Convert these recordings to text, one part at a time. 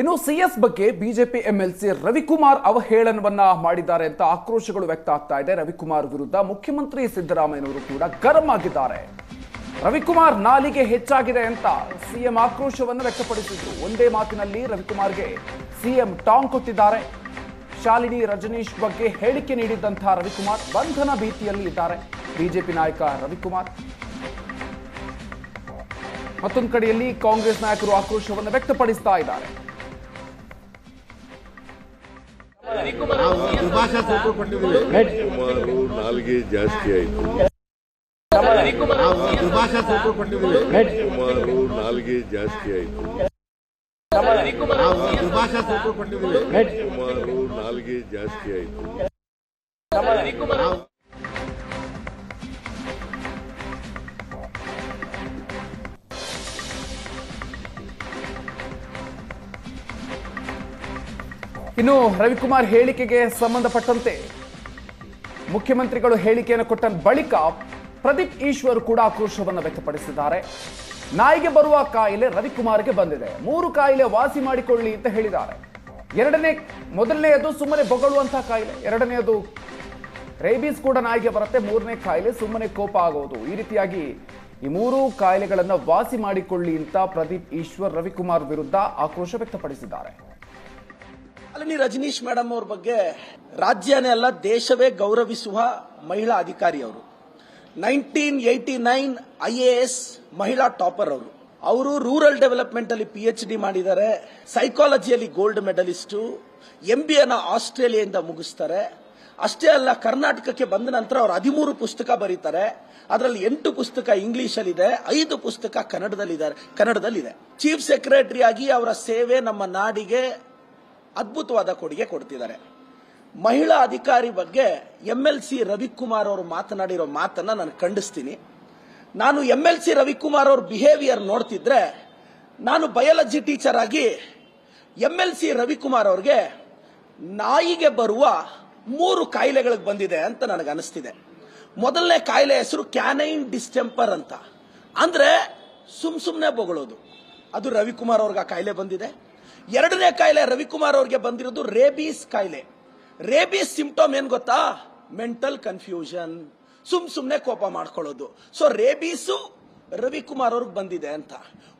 ಇನ್ನು C S ಬಗ್ಗೆ BJP MLC Ravikumar ಅವಹೇಳನವನ್ನ ಮಾಡಿದ್ದಾರೆ ಅಂತ ಆಕ್ರೋಶಗಳು ವ್ಯಕ್ತ ಆಗ್ತಾ ಇದೆ. ರವಿಕುಮಾರ್ ವಿರುದ್ಧ ಮುಖ್ಯಮಂತ್ರಿ ಸಿದ್ದರಾಮಯ್ಯನವರು ಕೂಡ ಗರಂ ಆಗಿದ್ದಾರೆ. ರವಿಕುಮಾರ್ ನಾಲಿಗೆ ಹೆಚ್ಚಾಗಿದೆ ಅಂತ ಸಿಎಂ ಆಕ್ರೋಶವನ್ನು ವ್ಯಕ್ತಪಡಿಸಿದ್ರು. ಒಂದೇ ಮಾತಿನಲ್ಲಿ ರವಿಕುಮಾರ್ಗೆ ಸಿಎಂ ಟಾಂಗ್ ಕೊಟ್ಟಿದ್ದಾರೆ. ಶಾಲಿನಿ ರಜನೀಶ್ ಬಗ್ಗೆ ಹೇಳಿಕೆ ನೀಡಿದ್ದಂತಹ ರವಿಕುಮಾರ್ ಬಂಧನ ಭೀತಿಯಲ್ಲಿ ಇದ್ದಾರೆ. ಬಿಜೆಪಿ ನಾಯಕ ರವಿಕುಮಾರ್. ಮತ್ತೊಂದು ಕಡೆಯಲ್ಲಿ ಕಾಂಗ್ರೆಸ್ ನಾಯಕರು ಆಕ್ರೋಶವನ್ನು ವ್ಯಕ್ತಪಡಿಸ್ತಾ ಇದ್ದಾರೆ. ಸುಮಾರು ನಾಲ್ಗೆ ಜಾಸ್ತಿ ಆಯಿತು ಸುಮಾರು ನಾಲ್ಗೆ ಜಾಸ್ತಿ ಆಯಿತು ಸುಮಾರು ನಾಲ್ಗೆ ಜಾಸ್ತಿ ಆಯಿತು ಇನ್ನು ರವಿಕುಮಾರ್ ಹೇಳಿಕೆಗೆ ಸಂಬಂಧಪಟ್ಟಂತೆ ಮುಖ್ಯಮಂತ್ರಿಗಳು ಹೇಳಿಕೆಯನ್ನು ಕೊಟ್ಟ ಬಳಿಕ ಪ್ರದೀಪ್ ಈಶ್ವರ್ ಕೂಡ ಆಕ್ರೋಶವನ್ನು ವ್ಯಕ್ತಪಡಿಸಿದ್ದಾರೆ. ನಾಯಿಗೆ ಬರುವ ಕಾಯಿಲೆ ರವಿಕುಮಾರ್ಗೆ ಬಂದಿದೆ. ಮೂರು ಕಾಯಿಲೆ ವಾಸಿ ಮಾಡಿಕೊಳ್ಳಿ ಅಂತ ಹೇಳಿದ್ದಾರೆ. ಎರಡನೇ, ಮೊದಲನೆಯದು ಸುಮ್ಮನೆ ಬೊಗಳುವಂತಹ ಕಾಯಿಲೆ. ಎರಡನೆಯದು ರೇಬೀಸ್ ಕೂಡ ನಾಯಿಗೆ ಬರುತ್ತೆ. ಮೂರನೇ ಕಾಯಿಲೆ ಸುಮ್ಮನೆ ಕೋಪ ಆಗೋದು. ಈ ರೀತಿಯಾಗಿ ಈ ಮೂರು ಕಾಯಿಲೆಗಳನ್ನು ವಾಸಿ ಮಾಡಿಕೊಳ್ಳಿ ಅಂತ ಪ್ರದೀಪ್ ಈಶ್ವರ್, ರವಿಕುಮಾರ್ ವಿರುದ್ಧ ಆಕ್ರೋಶ ವ್ಯಕ್ತಪಡಿಸಿದ್ದಾರೆ. ಶಾಲಿನಿ ರಜನೀಶ್ ಮೇಡಮ್ ಅವ್ರ ಬಗ್ಗೆ ರಾಜ್ಯನೇ ಅಲ್ಲ, ದೇಶವೇ ಗೌರವಿಸುವ ಮಹಿಳಾ ಅಧಿಕಾರಿ ಅವರು. Nineteen eighty nine I A S ಮಹಿಳಾ ಟಾಪರ್ ಅವರು. ಅವರು ರೂರಲ್ ಡೆವಲಪ್ಮೆಂಟ್ ಅಲ್ಲಿ ಪಿ ಎಚ್ ಡಿ ಮಾಡಿದ್ದಾರೆ, ಸೈಕಾಲಜಿಯಲ್ಲಿ gold medalist M B A ಆಸ್ಟ್ರೇಲಿಯಾದಿಂದ ಮುಗಿಸ್ತಾರೆ. ಅಷ್ಟೇ ಅಲ್ಲ, ಕರ್ನಾಟಕಕ್ಕೆ ಬಂದ ನಂತರ ಅವರು ಹದಿಮೂರು ಪುಸ್ತಕ ಬರೀತಾರೆ. ಅದರಲ್ಲಿ ಎಂಟು ಪುಸ್ತಕ ಇಂಗ್ಲಿಷ್ ಅಲ್ಲಿ ಇದೆ ಐದು ಪುಸ್ತಕ ಕನ್ನಡದಲ್ಲಿದ್ದಾರೆ, ಕನ್ನಡದಲ್ಲಿದೆ. ಚೀಫ್ ಸೆಕ್ರೆಟರಿ ಆಗಿ ಅವರ ಸೇವೆ ನಮ್ಮ ನಾಡಿಗೆ ಅದ್ಭುತವಾದ ಕೊಡುಗೆ ಕೊಡ್ತಿದ್ದಾರೆ. ಮಹಿಳಾ ಅಧಿಕಾರಿ ಬಗ್ಗೆ ಎಂ ಎಲ್ ಸಿ ರವಿಕುಮಾರ್ ಅವರು ಮಾತನಾಡಿರೋ ಮಾತನ್ನ ನಾನು ಖಂಡಿಸ್ತೀನಿ. ನಾನು ಎಂ ಎಲ್ ಸಿ ರವಿಕುಮಾರ್ ಅವ್ರ ಬಿಹೇವಿಯರ್ ನೋಡ್ತಿದ್ರೆ, ನಾನು ಬಯಾಲಜಿ ಟೀಚರ್ ಆಗಿ ಎಂ ಎಲ್ ಸಿ ರವಿಕುಮಾರ್ ಅವ್ರಿಗೆ ನಾಯಿಗೆ ಬರುವ ಮೂರು ಕಾಯಿಲೆಗಳಿಗೆ ಬಂದಿದೆ ಅಂತ ನನಗೆ ಅನಿಸ್ತಿದೆ. ಮೊದಲನೇ ಕಾಯಿಲೆ ಹೆಸರು ಕ್ಯಾನೈನ್ ಡಿಸ್ಟೆಂಪರ್ ಅಂತ. ಅಂದ್ರೆ ಸುಮ್ ಸುಮ್ನೆ ಬೊಗಳೋದು. ಅದು ರವಿಕುಮಾರ್ ಅವ್ರಿಗೆ ಆ ಕಾಯಿಲೆ ಬಂದಿದೆ. ಎರಡನೇ ಕಾಯಿಲೆ ರವಿಕುಮಾರ್ ಅವ್ರಿಗೆ ಬಂದಿರೋದು ರೇಬೀಸ್ ಕಾಯಿಲೆ. ರೇಬೀಸ್ ಸಿಂಪ್ಟಮ್ ಏನ್ ಗೊತ್ತಾ? ಮೆಂಟಲ್ ಕನ್ಫ್ಯೂಷನ್ ಸುಮ್ ಸುಮ್ನೆ ಕೋಪ ಮಾಡ್ಕೊಳ್ಳೋದು. ಸೊ ರೇಬೀಸು ರವಿಕುಮಾರ್ ಅವ್ರಿಗೆ ಬಂದಿದೆ ಅಂತ.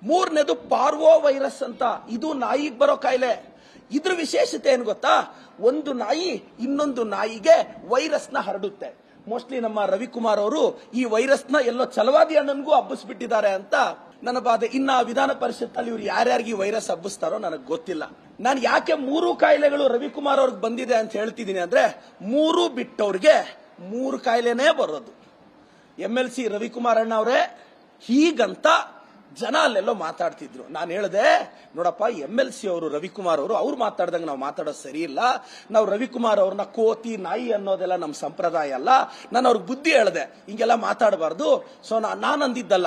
ಮೂರನೇದು ಪಾರ್ವೋ ವೈರಸ್ ಅಂತ. ಇದು ನಾಯಿಗೆ ಬರೋ ಕಾಯಿಲೆ. ಇದ್ರ ವಿಶೇಷತೆ ಏನು ಗೊತ್ತಾ? ಒಂದು ನಾಯಿ ಇನ್ನೊಂದು ನಾಯಿಗೆ ವೈರಸ್ನ ಹರಡುತ್ತೆ. ಮೋಸ್ಟ್ಲಿ ನಮ್ಮ ರವಿಕುಮಾರ್ ಅವರು ಈ ವೈರಸ್ನ ಎಲ್ಲೋ ಚಲವಾದಿ ಅಣ್ಣನಿಗೂ ಹಬ್ಬಿಸ್ಬಿಟ್ಟಿದ್ದಾರೆ ಅಂತ ನನ್ನ ಬಾಧೆ. ಇನ್ನ ವಿಧಾನ ಪರಿಷತ್ತಲ್ಲಿ ಇವ್ರು ಯಾರ್ಯಾರಿಗೆ ವೈರಸ್ ಹಬ್ಬಿಸ್ತಾರೋ ನನಗೆ ಗೊತ್ತಿಲ್ಲ. ನಾನು ಯಾಕೆ ಮೂರು ಕಾಯಿಲೆಗಳು ರವಿಕುಮಾರ್ ಅವ್ರಿಗೆ ಬಂದಿದೆ ಅಂತ ಹೇಳ್ತಿದ್ದೀನಿ ಅಂದ್ರೆ, ಮೂರು ಬಿಟ್ಟವ್ರಿಗೆ ಮೂರು ಕಾಯಿಲೆನೇ ಬರೋದು. ಎಂ ಎಲ್ ಸಿ ರವಿಕುಮಾರ್ ಅಣ್ಣ ಅವರೇ ಹೀಗಂತ ಜನ ಅಲ್ಲೆಲ್ಲೋ ಮಾತಾಡ್ತಿದ್ರು. ನಾನು ಹೇಳಿದೆ, ನೋಡಪ್ಪ, ಎಂ ಎಲ್ ಸಿ ಅವರು, ರವಿಕುಮಾರ್ ಅವರು, ಅವ್ರು ಮಾತಾಡ್ದಂಗೆ ನಾವು ಮಾತಾಡೋದು ಸರಿ ಇಲ್ಲ. ನಾವು ರವಿಕುಮಾರ್ ಅವ್ರನ್ನ ಕೋತಿ, ನಾಯಿ ಅನ್ನೋದೆಲ್ಲ ನಮ್ಮ ಸಂಪ್ರದಾಯ ಅಲ್ಲ. ನಾನು ಅವ್ರಿಗೆ ಬುದ್ಧಿ ಹೇಳಿದೆ, ಹಿಂಗೆಲ್ಲ ಮಾತಾಡಬಾರ್ದು. ಸೊ ನಾನು ಅಂದಿದ್ದಲ್ಲ